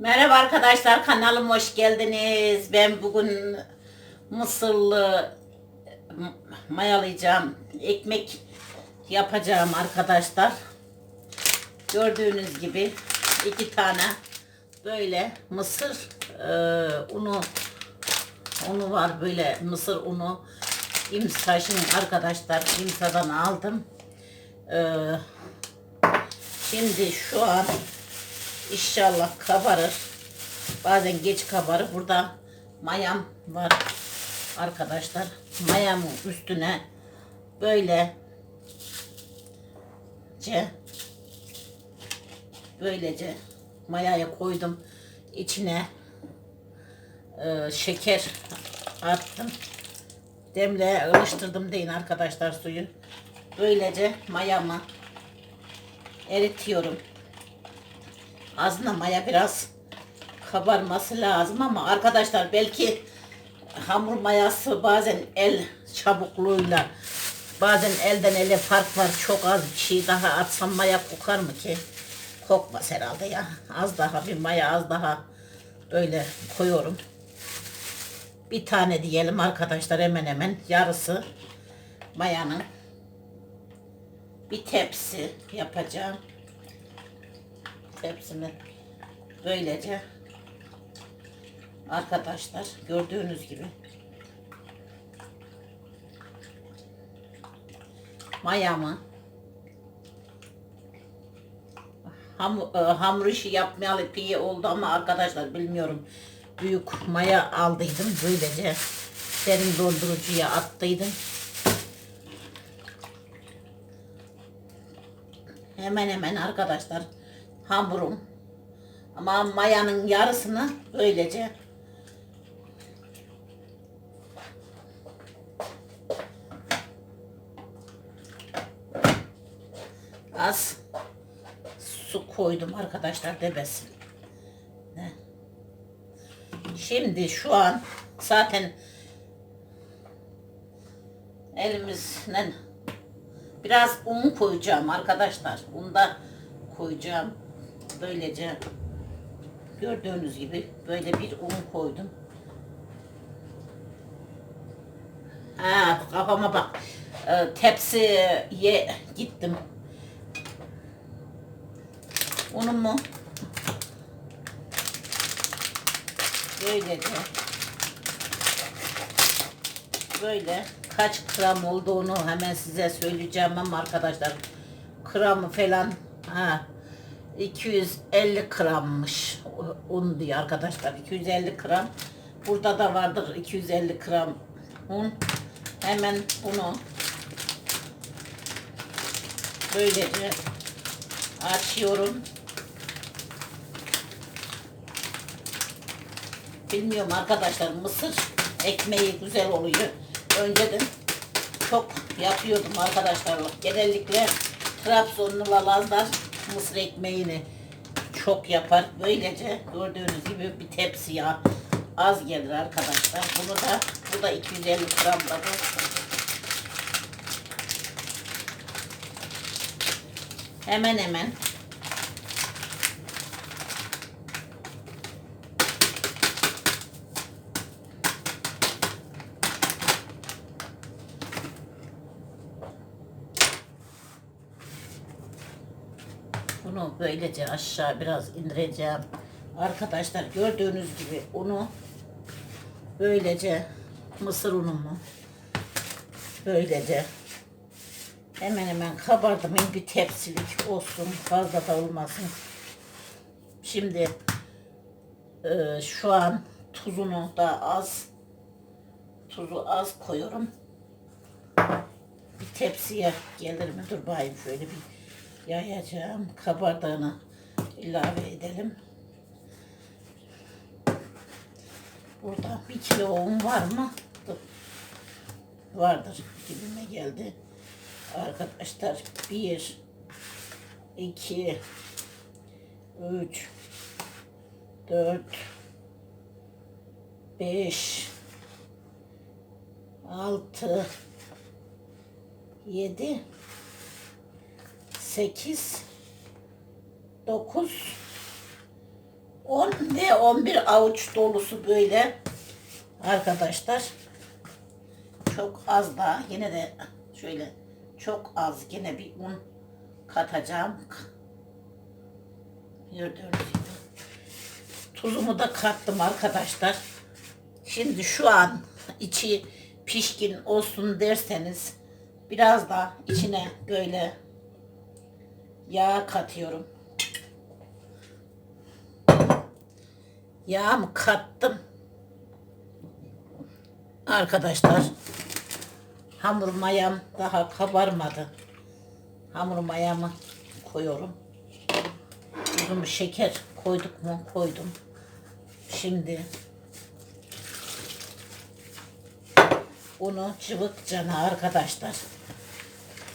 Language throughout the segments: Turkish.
Merhaba arkadaşlar kanalıma hoş geldiniz. Ben bugün mısırlı mayalayacağım. Ekmek yapacağım arkadaşlar. Gördüğünüz gibi iki tane böyle mısır e, unu unu var böyle mısır unu imsaşın arkadaşlar imsadan aldım. E, şimdi şu an İnşallah kabarır. Bazen geç kabarır. Burada mayam var arkadaşlar. Mayamın üstüne böyle ce böylece mayaya koydum. İçine e, şeker attım. Demle ılıştırdım deyin arkadaşlar suyu. Böylece mayamı eritiyorum. Aslında maya biraz kabarması lazım ama arkadaşlar belki hamur mayası bazen el çabukluğuyla bazen elden ele fark var. Çok az bir şey daha atsam maya kokar mı ki? Kokmaz herhalde ya. Az daha bir maya az daha böyle koyuyorum. Bir tane diyelim arkadaşlar hemen hemen yarısı mayanın bir tepsi yapacağım tepsimi böylece. Arkadaşlar gördüğünüz gibi. Mayamı ham, e, hamur işi yapmayalı piye oldu ama arkadaşlar bilmiyorum. Büyük maya aldıydım böylece derin dondurucuya attıydım. Hemen hemen arkadaşlar hamurum ama mayanın yarısını böylece az su koydum arkadaşlar debesin. Şimdi şu an zaten elimizle biraz un koyacağım arkadaşlar. Un da koyacağım. Böylece gördüğünüz gibi böyle bir un koydum. Ha kafama bak. Ee, tepsiye gittim. Unumu böylece böyle kaç gram olduğunu hemen size söyleyeceğim ama arkadaşlar gramı falan ha 250 grammış. Un diyor arkadaşlar 250 gram. Burada da vardır 250 gram un. Hemen bunu böylece açıyorum. Bilmiyorum arkadaşlar mısır ekmeği güzel oluyor. Önceden çok yapıyordum arkadaşlar. Genellikle Trabzonlu Lazlar mısır ekmeğini çok yapar. Böylece gördüğünüz gibi bir tepsi yağ az gelir arkadaşlar. Bunu da bu da 250 gramda bu. Hemen hemen Bunu böylece aşağı biraz indireceğim. Arkadaşlar gördüğünüz gibi unu böylece mısır unumu böylece hemen hemen kabardım. Bir tepsilik olsun. Fazla da olmasın. Şimdi e, şu an tuzunu da az tuzu az koyuyorum. Bir tepsiye gelir mi? Dur bayım şöyle bir yayacağım. Kabardağını ilave edelim. Burada bir kilo un var mı? Vardır. Gibime geldi. Arkadaşlar bir, iki, üç, dört, beş, altı, yedi, 8 9 10 ve 11 avuç dolusu böyle arkadaşlar. Çok az da yine de şöyle çok az yine bir un katacağım. Gördüğünüz gibi. Tuzumu da kattım arkadaşlar. Şimdi şu an içi pişkin olsun derseniz biraz da içine böyle yağ katıyorum. Yağımı kattım. Arkadaşlar hamur mayam daha kabarmadı. Hamur mayamı koyuyorum. Tuzumu şeker koyduk mu? Koydum. Şimdi unu cıvık cana arkadaşlar.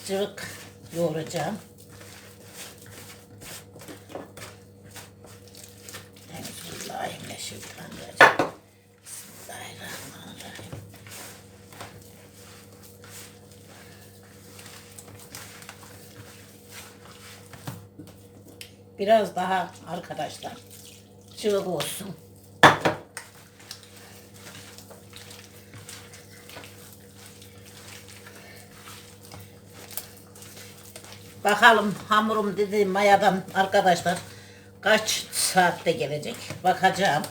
Cıvık yoğuracağım. Bismillahirrahmanirrahim. Bismillahirrahmanirrahim. Biraz daha arkadaşlar cıvık olsun. Bakalım hamurum dediğim mayadan arkadaşlar kaç saatte gelecek bakacağım.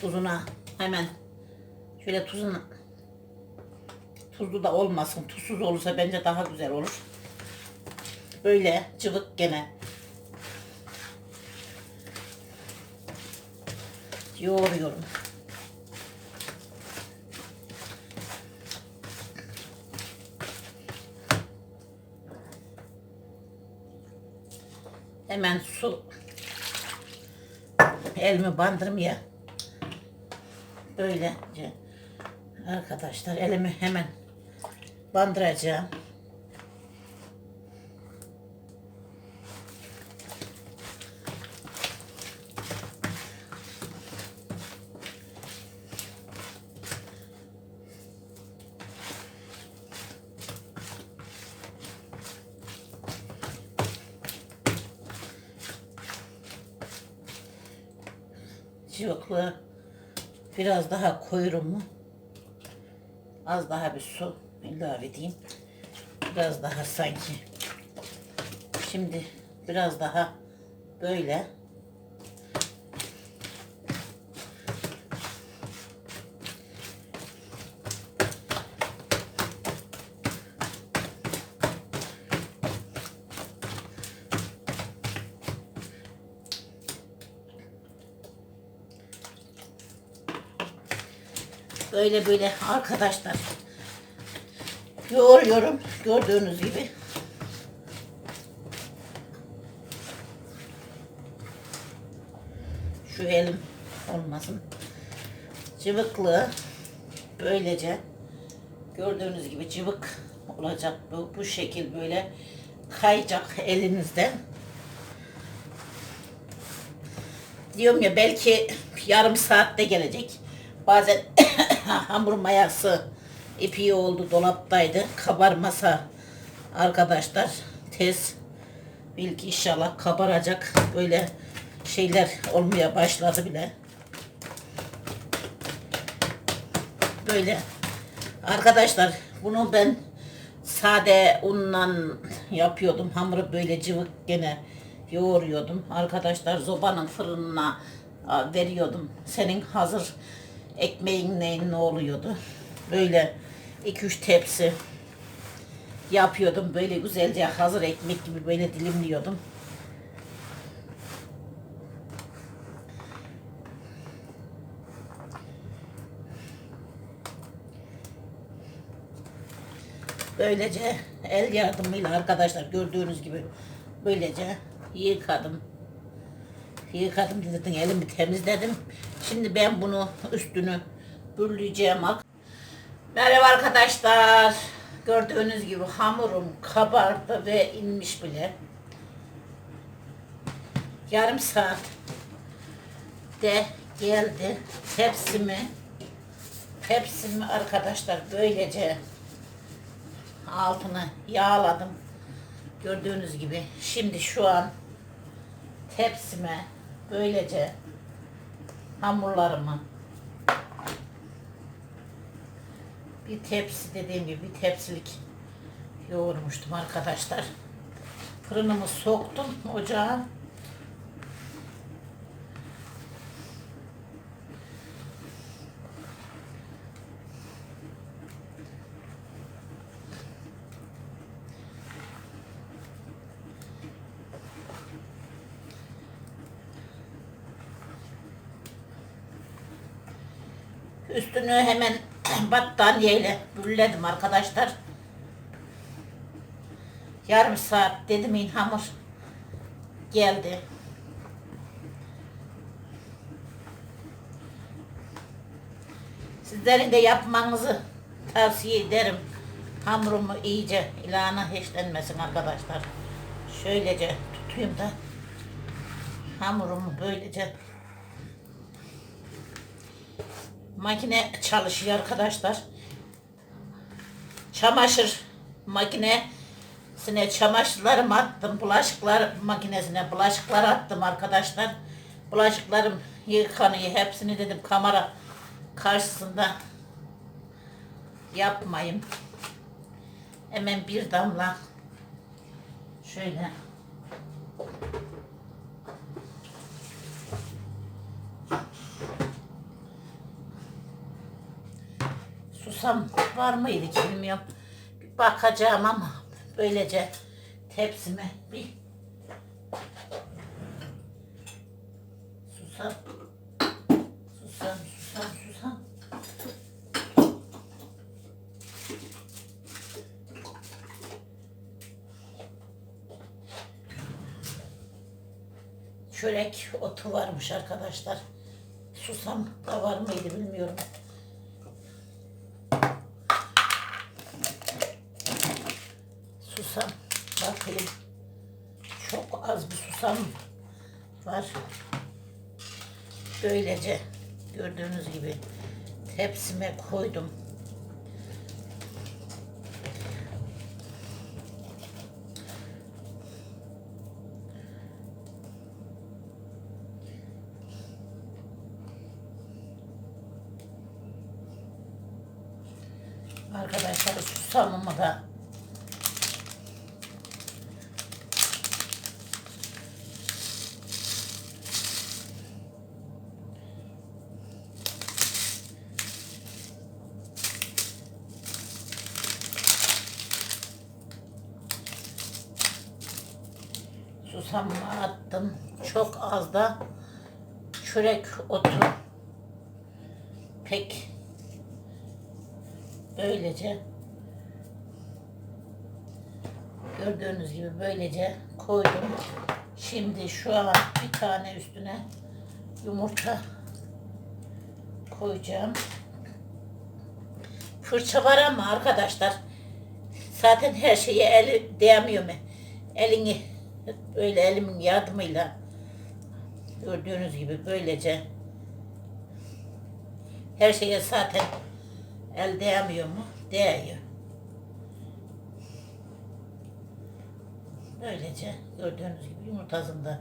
Tuzuna hemen şöyle tuzunu tuzlu da olmasın. Tuzsuz olursa bence daha güzel olur. Böyle cıvık gene yoğuruyorum. Hemen su elimi bandırmaya böylece arkadaşlar elimi hemen bandıracağım. cıvıklı biraz daha koyurum mu? Az daha bir su ilave edeyim. Biraz daha sanki. Şimdi biraz daha böyle Böyle böyle arkadaşlar yoğuruyorum gördüğünüz gibi. Şu elim olmasın. Cıvıklı böylece gördüğünüz gibi cıvık olacak bu, bu şekil böyle kayacak elinizden. Diyorum ya belki yarım saatte gelecek. Bazen hamur mayası ipi oldu dolaptaydı. Kabarmasa arkadaşlar tez bil ki inşallah kabaracak. Böyle şeyler olmaya başladı bile. Böyle arkadaşlar bunu ben sade unla yapıyordum. Hamuru böyle cıvık gene yoğuruyordum. Arkadaşlar zobanın fırınına veriyordum. Senin hazır ekmeğin neyin ne oluyordu. Böyle 2-3 tepsi yapıyordum. Böyle güzelce hazır ekmek gibi böyle dilimliyordum. Böylece el yardımıyla arkadaşlar gördüğünüz gibi böylece yıkadım. Yıkadım dedim elimi temizledim. Şimdi ben bunu üstünü bürleyeceğim. Merhaba arkadaşlar. Gördüğünüz gibi hamurum kabardı ve inmiş bile. Yarım saat de geldi. Tepsimi tepsimi arkadaşlar böylece altını yağladım. Gördüğünüz gibi. Şimdi şu an tepsime böylece hamurlarımı bir tepsi dediğim gibi bir tepsilik yoğurmuştum arkadaşlar. Fırınımı soktum ocağa. Üstünü hemen battaniyeyle bülledim arkadaşlar. Yarım saat dedim in hamur geldi. Sizlerin de yapmanızı tavsiye ederim. Hamurumu iyice ilana hiçlenmesin arkadaşlar. Şöylece tutayım da hamurumu böylece makine çalışıyor arkadaşlar. Çamaşır makinesine çamaşırlarımı attım. Bulaşıklar makinesine bulaşıklar attım arkadaşlar. Bulaşıklarım yıkanıyor. Hepsini dedim kamera karşısında yapmayayım. Hemen bir damla şöyle susam var mıydı bilmiyorum. Bir bakacağım ama böylece tepsime bir susam susam susam susam çörek otu varmış arkadaşlar. Susam da var mıydı bilmiyorum. Susam bakayım. Çok az bir susam var. Böylece gördüğünüz gibi tepsime koydum. Arkadaşlar susamımı da Susamımı attım. Çok az da çörek otu. Pek böylece gördüğünüz gibi böylece koydum. Şimdi şu an bir tane üstüne yumurta koyacağım. Fırça var ama arkadaşlar zaten her şeye eli değmiyor mu? Elini böyle elimin yardımıyla gördüğünüz gibi böylece her şeye zaten el değmiyor mu? Değiyor. Böylece gördüğünüz gibi yumurtasını da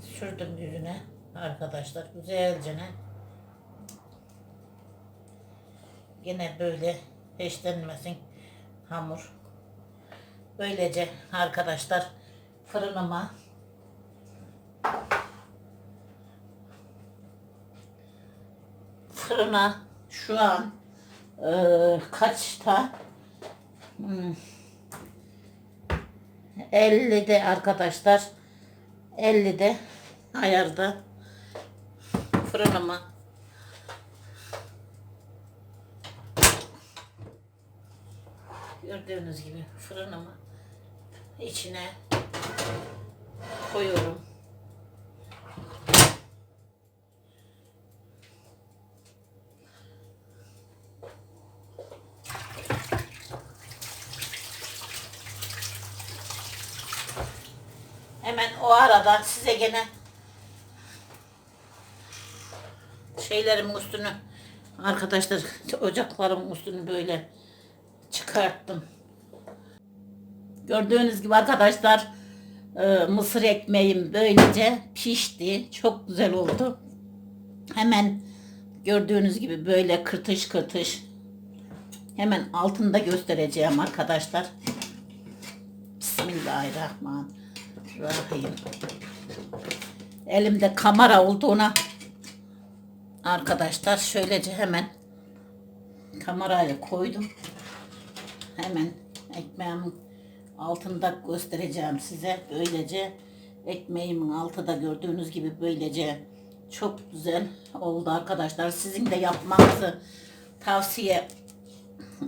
sürdüm yüzüne arkadaşlar güzelce Yine böyle peşlenmesin hamur. Böylece arkadaşlar fırınıma fırına şu an e, kaçta? Hmm. 50'de arkadaşlar 50'de ayarda fırınıma gördüğünüz gibi fırınımı içine koyuyorum. Hemen o arada size gene şeylerimin üstünü arkadaşlar ocaklarımın üstünü böyle çıkarttım. Gördüğünüz gibi arkadaşlar Ee, mısır ekmeğim böylece pişti. Çok güzel oldu. Hemen gördüğünüz gibi böyle kırtış kırtış. Hemen altında göstereceğim arkadaşlar. Bismillahirrahmanirrahim. Elimde kamera olduğuna arkadaşlar şöylece hemen kamerayla koydum. Hemen ekmeğimin altında göstereceğim size. Böylece ekmeğimin altı da gördüğünüz gibi böylece çok güzel oldu arkadaşlar. Sizin de yapmanızı tavsiye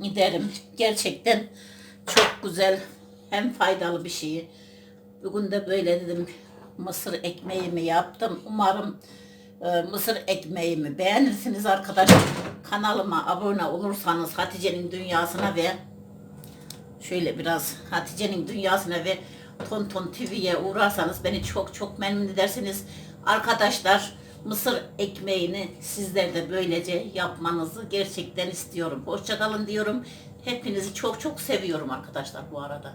ederim. Gerçekten çok güzel hem faydalı bir şey. Bugün de böyle dedim mısır ekmeğimi yaptım. Umarım e, mısır ekmeğimi beğenirsiniz arkadaşlar. Kanalıma abone olursanız Hatice'nin dünyasına ve şöyle biraz Hatice'nin dünyasına ve Tonton TV'ye uğrarsanız beni çok çok memnun edersiniz. Arkadaşlar mısır ekmeğini sizler de böylece yapmanızı gerçekten istiyorum. Hoşçakalın diyorum. Hepinizi çok çok seviyorum arkadaşlar bu arada.